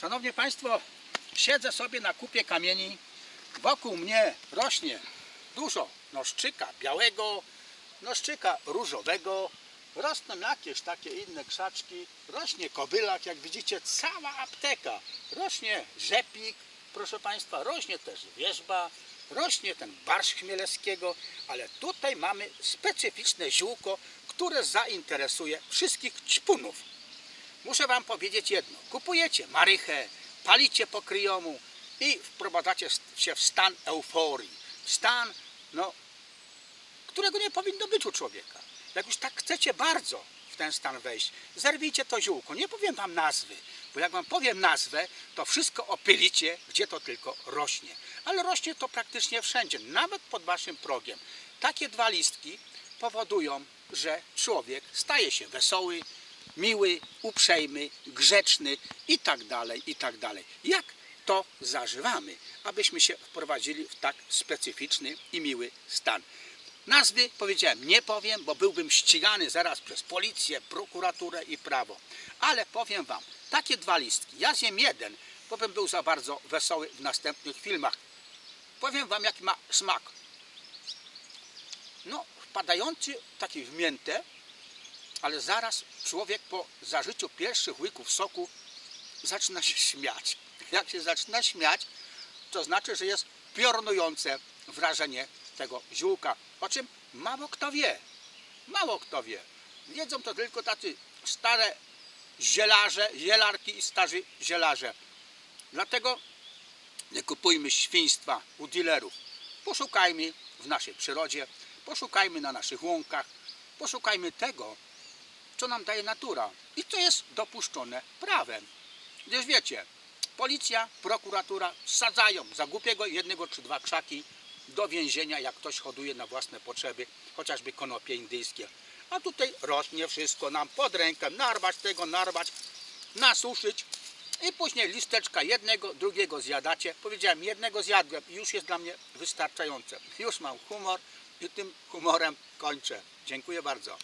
Szanowni Państwo, siedzę sobie na kupie kamieni. Wokół mnie rośnie dużo noszczyka białego, noszczyka różowego. Rosną jakieś takie inne krzaczki. Rośnie kobylak, jak widzicie, cała apteka. Rośnie rzepik, proszę Państwa, rośnie też wierzba, rośnie ten barszcz chmielewskiego, ale tutaj mamy specyficzne ziółko, które zainteresuje wszystkich ćpunów. Muszę Wam powiedzieć jedno. Kupujecie marychę, palicie po kryjomu i wprowadzacie się w stan euforii. W stan, no, którego nie powinno być u człowieka. Jak już tak chcecie bardzo w ten stan wejść, zerwijcie to ziółko. Nie powiem Wam nazwy, bo jak Wam powiem nazwę, to wszystko opylicie, gdzie to tylko rośnie. Ale rośnie to praktycznie wszędzie, nawet pod Waszym progiem. Takie dwa listki powodują, że człowiek staje się wesoły, miły, uprzejmy, grzeczny i tak dalej, i tak dalej. Jak to zażywamy, abyśmy się wprowadzili w tak specyficzny i miły stan. Nazwy powiedziałem, nie powiem, bo byłbym ścigany zaraz przez policję, prokuraturę i prawo. Ale powiem wam, takie dwa listki, ja zjem jeden, bo bym był za bardzo wesoły w następnych filmach. Powiem wam, jaki ma smak. No, wpadający taki w miętę, ale zaraz człowiek po zażyciu pierwszych łyków soku zaczyna się śmiać. Jak się zaczyna śmiać, to znaczy, że jest piorunujące wrażenie tego ziółka, o czym mało kto wie. Mało kto wie. Wiedzą to tylko tacy stare zielarze, zielarki i starzy zielarze. Dlatego nie kupujmy świństwa u dealerów. Poszukajmy w naszej przyrodzie, poszukajmy na naszych łąkach, poszukajmy tego, co nam daje natura i co jest dopuszczone prawem. Gdyż wiecie, policja, prokuratura sadzają za głupiego jednego czy dwa krzaki do więzienia, jak ktoś hoduje na własne potrzeby, chociażby konopie indyjskie. A tutaj rośnie wszystko nam pod rękę, narwać tego, narwać, nasuszyć i później listeczka jednego, drugiego zjadacie. Powiedziałem, jednego zjadłem i już jest dla mnie wystarczające. Już mam humor i tym humorem kończę. Dziękuję bardzo.